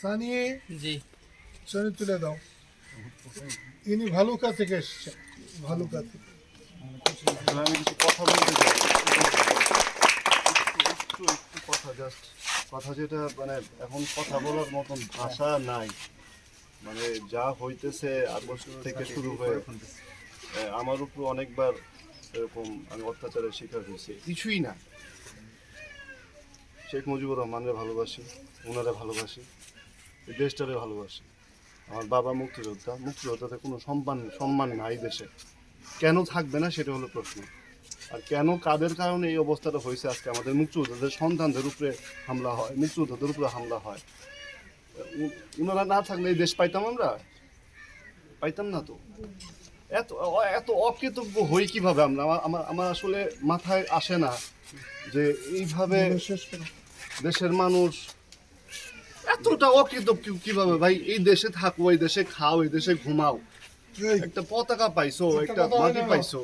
সানি জি। সানি তুলে দাও। ইনি ভালুকা থেকে এসছে ভালুকা থেকে। আমি কিছু কথা বলতে চাই। একটু কথা জাস্ট কথা যেটা মানে এখন কথা বলার মতন ভাষা নাই। মানে যা হইতেছে আগস্ট থেকে শুরু হয়ে আমার উপর অনেকবার এরকম আমি অত্যাচারের শিকার হয়েছি। কিছুই না। শেখ মুজিবুর রহমানের ভালোবাসি ওনারা ভালোবাসি। এই দেশটারে ভালোবাসি। আমার বাবা মুক্তিযোদ্ধা। মুক্তিযোদ্ধাতে কোনো সম্মান সম্মান নাই দেশে। কেন থাকবে না সেটা হলো প্রশ্ন। আর কেন কাদের কারণে এই অবস্থাটা হয়েছে আজকে আমাদের মুক্তিযোদ্ধাদের সন্তানদের উপরে হামলা হয়? মুক্তিযোদ্ধাদের উপরে হামলা হয়। উনারা না থাকলে এই দেশ পাইতাম আমরা? পাইতাম না তো। এত এত অকৃতজ্ঞ হই কীভাবে আমার? আমার আমার আসলে মাথায় আসে না যে এইভাবে দেশের মানুষ এতটা অকৃতজ্ঞ কীভাবে? ভাই এই দেশে থাকো এই দেশে খাও এই দেশে ঘুমাও। একটা পতাকা পাইছো একটা মাটি পাইছো।